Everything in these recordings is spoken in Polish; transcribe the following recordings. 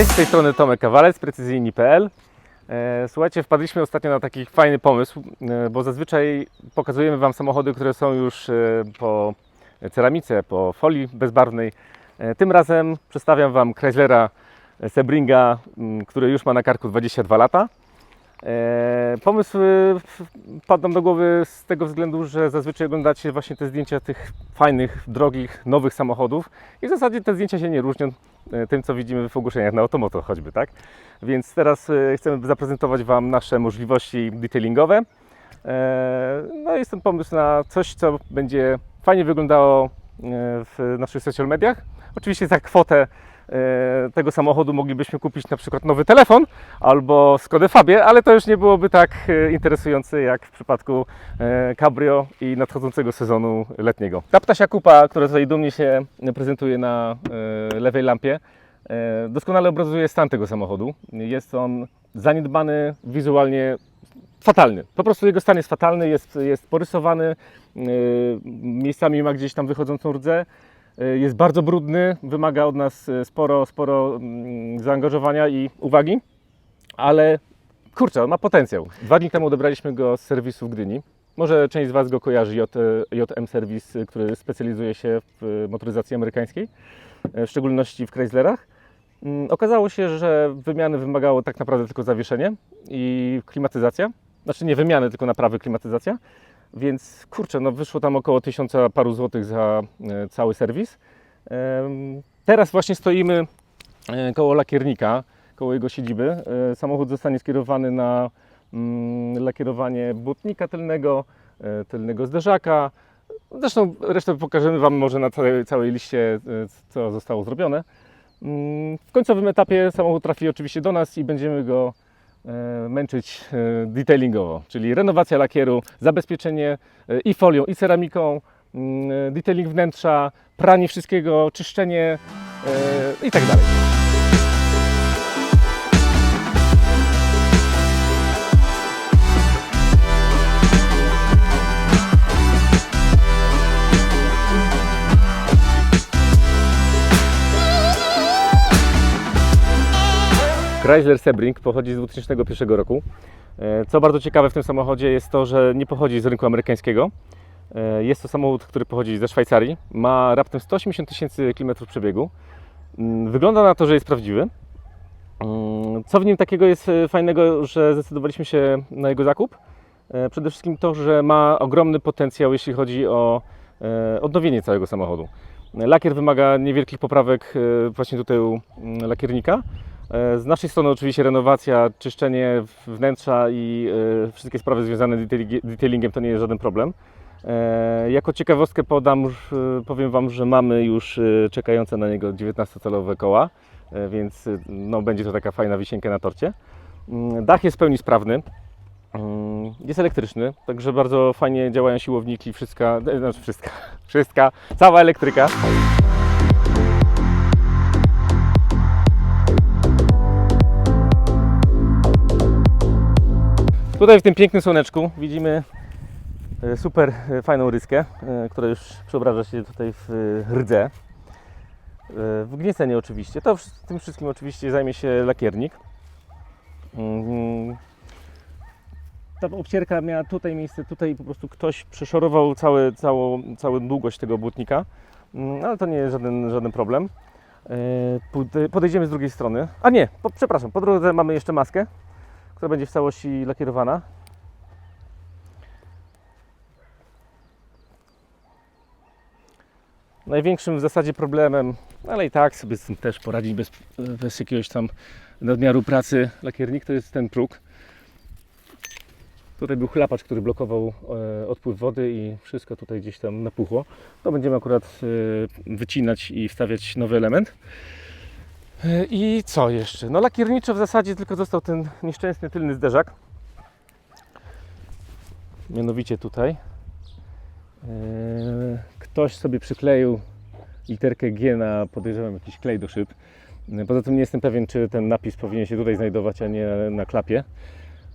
Cześć, z tej strony Tomek Kawalec, precyzyjni.pl. E, Słuchajcie, wpadliśmy ostatnio na taki fajny pomysł, e, bo zazwyczaj pokazujemy Wam samochody, które są już e, po ceramice, po folii bezbarwnej. Tym razem przedstawiam Wam Chryslera Sebringa, który już ma na karku 22 lata. E, Pomysł e, nam do głowy z tego względu, że zazwyczaj oglądacie właśnie te zdjęcia tych fajnych, drogich, nowych samochodów i w zasadzie te zdjęcia się nie różnią e, tym, co widzimy w ogłoszeniach na Automoto choćby, tak? Więc teraz chcemy zaprezentować Wam nasze możliwości detailingowe. No jest ten pomysł na coś, co będzie fajnie wyglądało w naszych social mediach. Oczywiście za kwotę e, tego samochodu moglibyśmy kupić na przykład nowy telefon albo Skodę Fabię, ale to już nie byłoby tak e, interesujące jak w przypadku e, Cabrio i nadchodzącego sezonu letniego. Ta ptasia kupa, która tutaj dumnie się prezentuje na e, lewej lampie, e, doskonale obrazuje stan tego samochodu. Jest on zaniedbany, wizualnie fatalny. Po prostu jego stan jest fatalny, jest, jest porysowany, e, miejscami ma gdzieś tam wychodzącą rdzę. E, Jest bardzo brudny, wymaga od nas e, sporo, sporo mm, zaangażowania i uwagi, ale kurczę, on ma potencjał. Dwa dni temu odebraliśmy go z serwisu w Gdyni. Może część z Was go kojarzy, J, JM Service, y, który specjalizuje się w y, motoryzacji amerykańskiej, y, w szczególności w Chryslerach. Mm, Okazało się, że wymiany wymagało tak naprawdę tylko zawieszenie i klimatyzacja. Znaczy nie wymiany, tylko naprawy klimatyzacja. Więc kurczę, no wyszło tam około tysiąca paru złotych za e, cały serwis. Teraz właśnie stoimy e, koło lakiernika, koło jego siedziby. E, Samochód zostanie skierowany na mm, lakierowanie błotnika tylnego, tylnego zderzaka. Zresztą resztę pokażemy Wam może na całej, całej liście, co zostało zrobione. Mm, W końcowym etapie samochód trafi oczywiście do nas i będziemy go e, męczyć e, detailingowo, czyli renowacja lakieru, zabezpieczenie e, i folią, i ceramiką, mm, detailing wnętrza, pranie wszystkiego, czyszczenie e, Chrysler Sebring pochodzi z 2001 roku. E, Co bardzo ciekawe w tym samochodzie jest to, że nie pochodzi z rynku amerykańskiego. E, Jest to samochód, który pochodzi ze Szwajcarii. Ma raptem 180 tysięcy kilometrów przebiegu. Mm, Wygląda na to, że jest prawdziwy. Mm, Co w nim takiego jest e, fajnego, że zdecydowaliśmy się na jego zakup? Przede wszystkim to, że ma ogromny potencjał, jeśli chodzi o odnowienie całego samochodu. Lakier wymaga niewielkich poprawek właśnie tutaj u mm, lakiernika. E, Z naszej strony oczywiście renowacja, czyszczenie wnętrza i e, wszystkie sprawy związane z detailingi- detailingiem to nie jest żaden problem. E, Jako ciekawostkę podam, powiem Wam, że mamy już czekające na niego 19-calowe koła, więc no, będzie to taka fajna wisienka na torcie. Mm, Dach jest w pełni sprawny. Mm, Jest elektryczny, także bardzo fajnie działają siłowniki, wszystka, znaczy wszystka, wszystka, cała elektryka. Tutaj w tym pięknym słoneczku widzimy e, super e, fajną ryskę, e, która już przeobraża się tutaj w e, rdzę. E, W gniecenie oczywiście. To tym wszystkim oczywiście zajmie się lakiernik. Mhm. Ta obcierka miała tutaj miejsce, tutaj po prostu ktoś przeszorował całe, całą, całą długość tego błotnika, Mm, ale to nie jest żaden, żaden problem. Pode- Podejdziemy z drugiej strony. A nie, po, przepraszam, po drodze mamy jeszcze maskę która będzie w całości lakierowana. Największym w zasadzie problemem, ale i tak sobie z tym też poradzić bez, bez jakiegoś tam nadmiaru pracy lakiernik, to jest ten próg. Tutaj był chlapacz, który blokował e, odpływ wody i wszystko tutaj gdzieś tam napuchło. To będziemy akurat e, wycinać i wstawiać nowy element. I co jeszcze? No lakierniczo w zasadzie tylko został ten nieszczęsny tylny zderzak. Mianowicie tutaj. E, Ktoś sobie przykleił literkę G na podejrzewam jakiś klej do szyb. E, Poza tym nie jestem pewien, czy ten napis powinien się tutaj znajdować, a nie na klapie.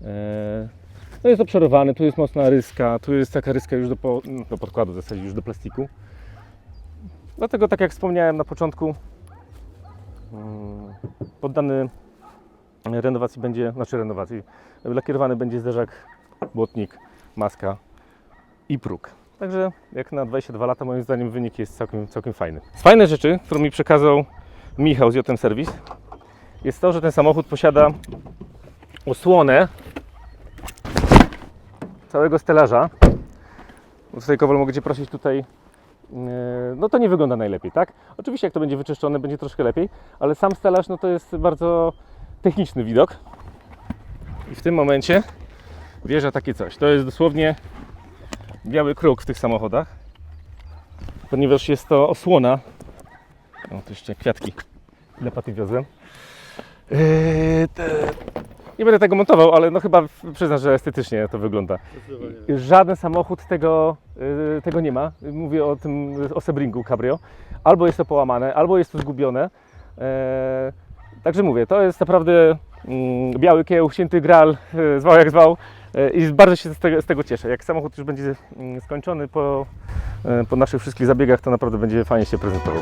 E, No jest obszarowany, tu jest mocna ryska, tu jest taka ryska już do, po, do podkładu, w zasadzie już do plastiku. Dlatego, tak jak wspomniałem na początku, poddany renowacji będzie, znaczy renowacji, lakierowany będzie zderzak, błotnik, maska i próg. Także jak na 22 lata moim zdaniem wynik jest całkiem, całkiem fajny. Z fajnych rzeczy, którą mi przekazał Michał z JM Service jest to, że ten samochód posiada osłonę całego stelaża. Tutaj Kowal mogę Cię prosić tutaj no to nie wygląda najlepiej, tak? Oczywiście jak to będzie wyczyszczone, będzie troszkę lepiej, ale sam stelaż no to jest bardzo techniczny widok. I w tym momencie wjeżdża takie coś. To jest dosłownie biały kruk w tych samochodach, ponieważ jest to osłona. O, tu jeszcze kwiatki dla paty wiozłem. Yy, te- Nie będę tego montował, ale no chyba przyznam, że estetycznie to wygląda. Żaden samochód tego, y, tego nie ma. Mówię o tym, o Sebringu Cabrio. Albo jest to połamane, albo jest to zgubione. E, Także mówię, to jest naprawdę mm, biały kieł, święty gral, e, zwał jak zwał. E, I bardzo się z tego, z tego cieszę. Jak samochód już będzie mm, skończony po, po naszych wszystkich zabiegach, to naprawdę będzie fajnie się prezentował.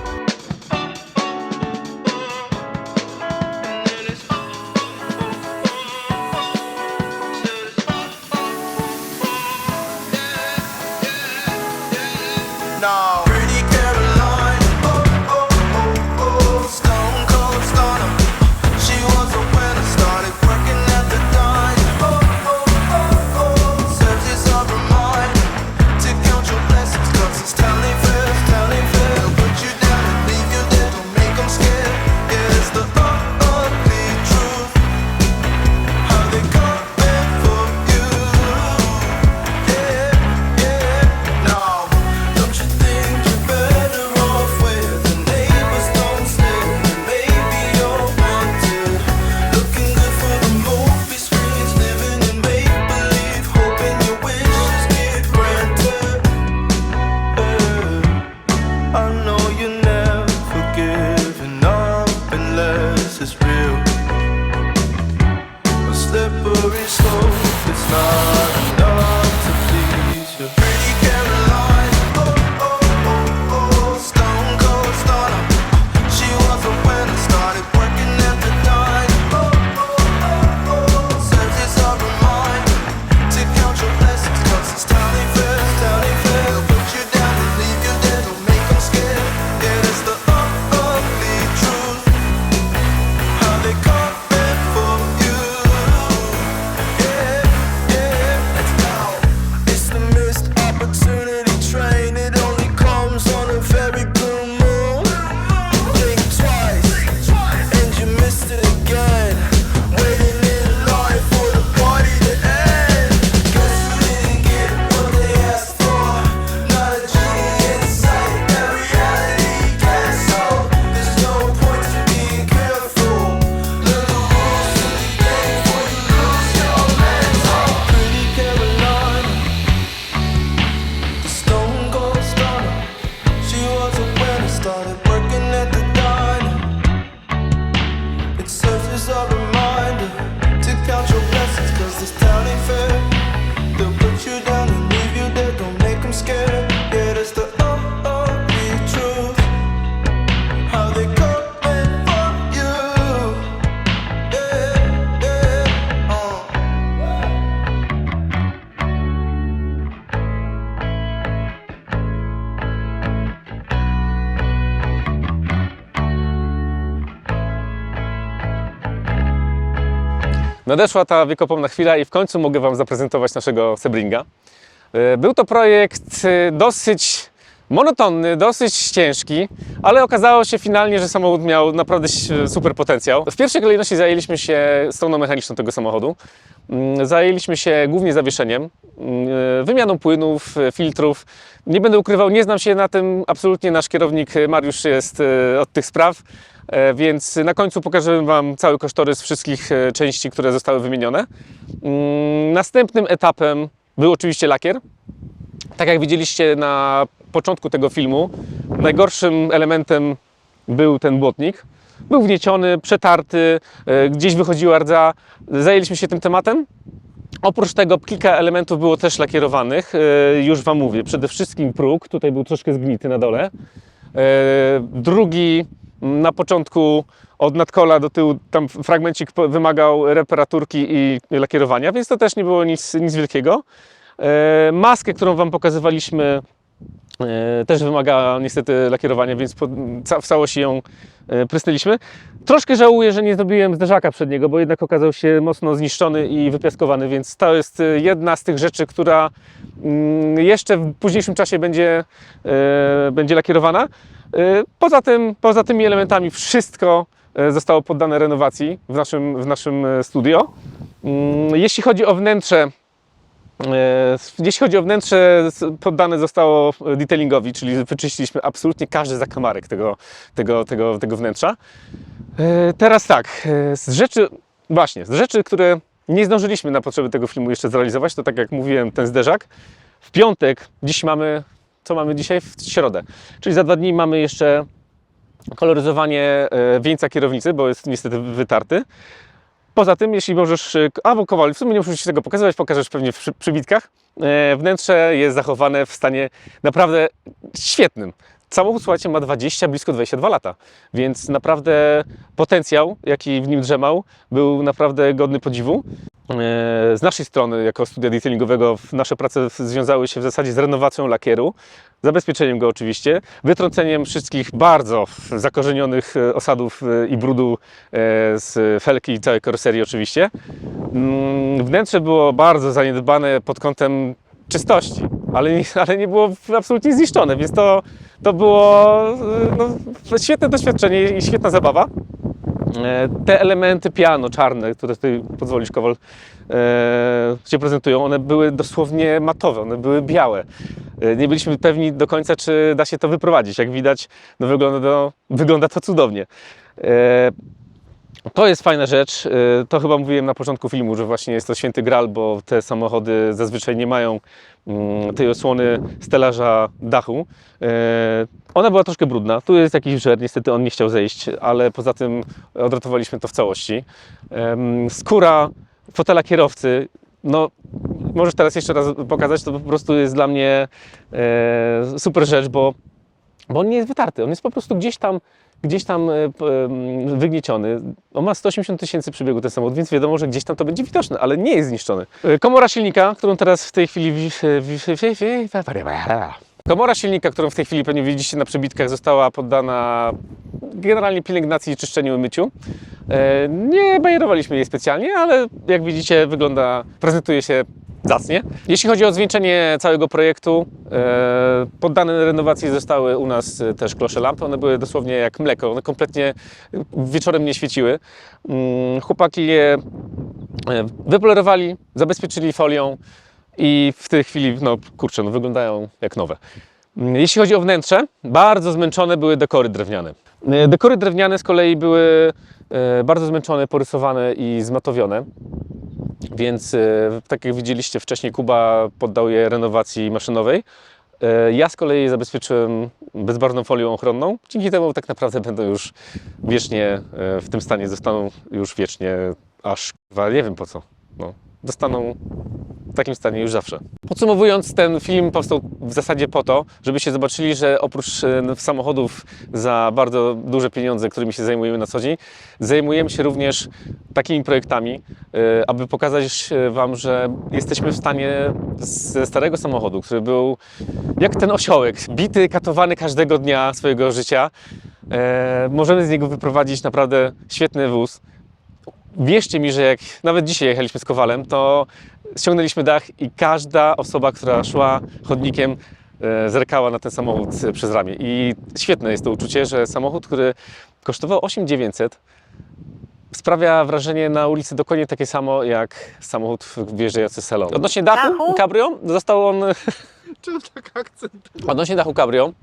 Nadeszła ta wiekopomna chwila i w końcu mogę Wam zaprezentować naszego Sebringa. E, Był to projekt e, dosyć monotonny, dosyć ciężki, ale okazało się finalnie, że samochód miał naprawdę super potencjał. W pierwszej kolejności zajęliśmy się stroną mechaniczną tego samochodu. Mm, Zajęliśmy się głównie zawieszeniem, mm, e, wymianą płynów, filtrów. Nie będę ukrywał, nie znam się na tym absolutnie. Nasz kierownik Mariusz jest od tych spraw. E, Więc na końcu pokażę Wam cały kosztorys wszystkich e, części, które zostały wymienione. Mm, Następnym etapem był oczywiście lakier. Tak jak widzieliście na początku tego filmu, najgorszym elementem był ten błotnik. Był wnieciony, przetarty, e, gdzieś wychodziła rdza. Zajęliśmy się tym tematem. Oprócz tego kilka elementów było też lakierowanych. Już Wam mówię, przede wszystkim próg, tutaj był troszkę zgnity na dole. Drugi Na początku od nadkola do tyłu tam fragmencik wymagał reparaturki i lakierowania, więc to też nie było nic, nic wielkiego. E, Maskę, którą Wam pokazywaliśmy, e, też wymagała niestety lakierowania, więc w całości ją e, prysnęliśmy. Troszkę żałuję, że nie zrobiłem zderzaka przedniego, bo jednak okazał się mocno zniszczony i wypiaskowany, więc to jest jedna z tych rzeczy, która mm, jeszcze w późniejszym czasie będzie, będzie lakierowana. E, Poza, tym, poza tymi elementami wszystko e, zostało poddane renowacji w naszym, w naszym e, studio. Mm, Jeśli chodzi o wnętrze, Jeśli chodzi o wnętrze, poddane zostało detailingowi, czyli wyczyściliśmy absolutnie każdy zakamarek tego, tego, tego, tego wnętrza. Teraz tak, z rzeczy, właśnie, z rzeczy, które nie zdążyliśmy na potrzeby tego filmu jeszcze zrealizować, to tak jak mówiłem, ten zderzak. W piątek, dziś mamy, co mamy dzisiaj? W środę. Czyli za dwa dni mamy jeszcze koloryzowanie e, wieńca kierownicy, bo jest niestety wytarty. Poza tym, jeśli możesz, e, albo kowal, w sumie nie musisz się tego pokazywać, pokażesz pewnie w przy- przybitkach. E, Wnętrze jest zachowane w stanie naprawdę świetnym. Samochód, słuchajcie, ma 20, blisko 22 lata, więc naprawdę potencjał, jaki w nim drzemał, był naprawdę godny podziwu. E, Z naszej strony, jako studia detailingowego, nasze prace związały się w zasadzie z renowacją lakieru, zabezpieczeniem go oczywiście, wytrąceniem wszystkich bardzo zakorzenionych e, osadów e, i brudu z felki i całej karoserii oczywiście. Mm, Wnętrze było bardzo zaniedbane pod kątem czystości, ale ale nie było absolutnie zniszczone, więc to, to było e, no, świetne doświadczenie i świetna zabawa. E, Te elementy piano czarne, które tutaj pozwolisz Kowal, e, się prezentują, one były dosłownie matowe, one były białe. E, Nie byliśmy pewni do końca, czy da się to wyprowadzić. Jak widać, no wygląda, to, wygląda to cudownie. To jest fajna rzecz. E, To chyba mówiłem na początku filmu, że właśnie jest to święty gral, bo te samochody zazwyczaj nie mają mm, tej osłony stelaża dachu. E, Ona była troszkę brudna. Tu jest jakiś żer, niestety on nie chciał zejść, ale poza tym odratowaliśmy to w całości. Skóra fotela kierowcy, no możesz teraz jeszcze raz pokazać, to po prostu jest dla mnie e, super rzecz, bo, bo on nie jest wytarty, on jest po prostu gdzieś tam gdzieś tam e, wygnieciony. On ma 180 tysięcy przebiegu ten samochód, więc wiadomo, że gdzieś tam to będzie widoczne, ale nie jest zniszczony. E, Komora silnika, którą teraz w tej chwili... wi- wi- wi- wi- wi- Komora silnika, którą w tej chwili pewnie widzicie na przebitkach, została poddana generalnie pielęgnacji, czyszczeniu i myciu. E, Nie bajerowaliśmy jej specjalnie, ale jak widzicie wygląda, prezentuje się zacnie. Jeśli chodzi o zwieńczenie całego projektu, e, poddane renowacji zostały u nas e, też klosze lampy. One były dosłownie jak mleko, one kompletnie wieczorem nie świeciły. Mm, Chłopaki je e, wypolerowali, zabezpieczyli folią i w tej chwili, no kurczę, no, wyglądają jak nowe. Mm, Jeśli chodzi o wnętrze, bardzo zmęczone były dekory drewniane. Dekory drewniane z kolei były bardzo zmęczone, porysowane i zmatowione. Więc e, tak jak widzieliście wcześniej, Kuba poddał je renowacji maszynowej. E, Ja z kolei zabezpieczyłem bezbarwną folią ochronną. Dzięki temu tak naprawdę będą już wiecznie e, w tym stanie, zostaną już wiecznie, aż nie wiem po co. No, zostaną w takim stanie już zawsze. Podsumowując, ten film powstał w zasadzie po to, żebyście zobaczyli, że oprócz e, samochodów za bardzo duże pieniądze, którymi się zajmujemy na co dzień, zajmujemy się również takimi projektami, e, aby pokazać e, Wam, że jesteśmy w stanie ze starego samochodu, który był jak ten osiołek, bity, katowany każdego dnia swojego życia, możemy z niego wyprowadzić naprawdę świetny wóz. Wierzcie mi, że jak nawet dzisiaj jechaliśmy z Kowalem, to ściągnęliśmy dach i każda osoba, która szła chodnikiem, e, zerkała na ten samochód przez ramię. I świetne jest to uczucie, że samochód, który kosztował 8900, sprawia wrażenie na ulicy dokładnie takie samo jak samochód wjeżdżający z salonu. Odnośnie dachu, Dachu? cabrio, został on Czemu tak akcent? Odnośnie dachu cabrio,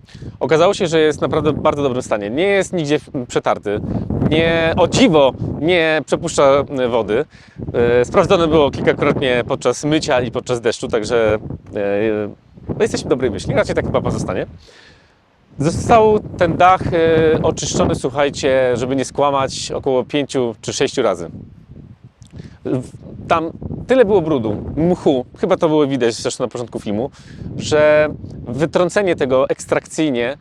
okazało się, że jest naprawdę w bardzo dobrym stanie. Nie jest nigdzie przetarty. Nie, o dziwo, nie przepuszcza e, wody. E, Sprawdzone było kilkakrotnie podczas mycia i podczas deszczu, także e, no jesteśmy dobrej myśli. Raczej tak chyba pozostanie. Został ten dach e, oczyszczony, słuchajcie, żeby nie skłamać, około 5 czy 6 razy. Tam tyle było brudu, mchu, chyba to było widać zresztą na początku filmu, że wytrącenie tego ekstrakcyjnie,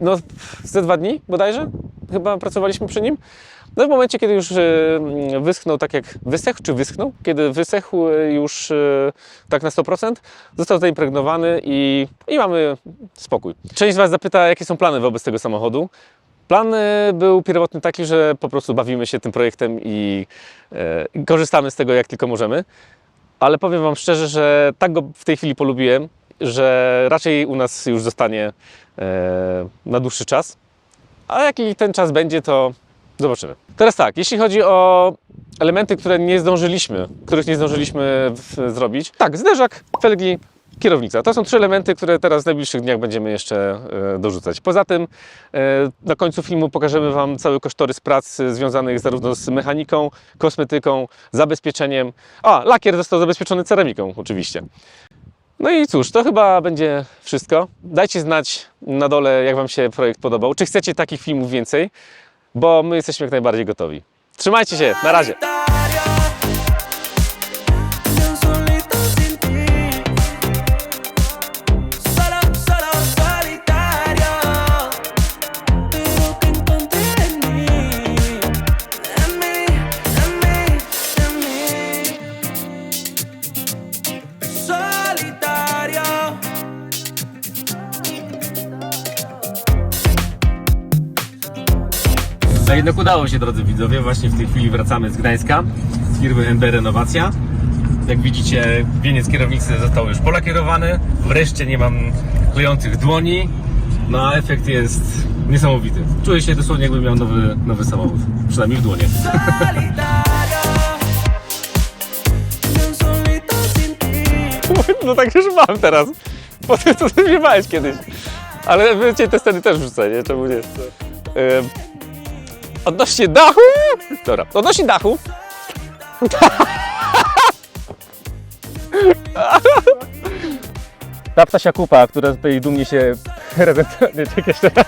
no ze dwa dni bodajże, chyba pracowaliśmy przy nim. No w momencie, kiedy już e, wyschnął tak jak wysechł, czy wyschnął, kiedy wysechł e, już e, tak na 100%, został zaimpregnowany i, i mamy spokój. Część z Was zapyta, jakie są plany wobec tego samochodu. Plan e, był pierwotny taki, że po prostu bawimy się tym projektem i e, i korzystamy z tego jak tylko możemy. Ale powiem Wam szczerze, że tak go w tej chwili polubiłem, że raczej u nas już zostanie e, na dłuższy czas. A jaki ten czas będzie, to zobaczymy. Teraz tak, jeśli chodzi o elementy, które nie zdążyliśmy, których nie zdążyliśmy zrobić. Tak, zderzak, felgi, kierownica. To są trzy elementy, które teraz w najbliższych dniach będziemy jeszcze e, dorzucać. Poza tym e, na końcu filmu pokażemy Wam cały kosztorys prac e, związanych zarówno z mechaniką, kosmetyką, zabezpieczeniem. A, lakier został zabezpieczony ceramiką oczywiście. No i cóż, to chyba będzie wszystko. Dajcie znać na dole, jak Wam się projekt podobał. Czy chcecie takich filmów więcej? Bo my jesteśmy jak najbardziej gotowi. Trzymajcie się, na razie. No jednak udało się, drodzy widzowie. Właśnie w tej chwili wracamy z Gdańska, z firmy MB Renowacja. Jak widzicie, wieniec kierownicy został już polakierowany. Wreszcie nie mam klejących dłoni. No a efekt jest niesamowity. Czuję się dosłownie jakbym miał nowy, nowy samochód. Przynajmniej w dłonie. No tak już mam teraz. Po tym, co ty kiedyś. Ale wiecie, te sceny też wrzucę, nie? Czemu nie? Ym, odnośnie dachu... Dobra, odnośnie dachu... Ta ptasia kupa, która tutaj dumnie się prezentuje. Czekaj jeszcze raz.